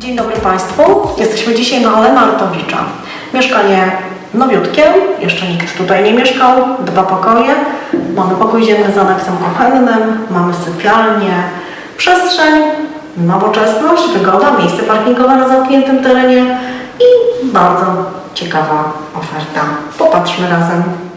Dzień dobry Państwu. Jesteśmy dzisiaj na Ale Martowicza. Mieszkanie nowiutkie, jeszcze nikt tutaj nie mieszkał, dwa pokoje. Mamy pokój ziemny z aneksem kuchennym, mamy sypialnię, przestrzeń, nowoczesność, wygoda, miejsce parkingowe na zamkniętym terenie i bardzo ciekawa oferta. Popatrzmy razem.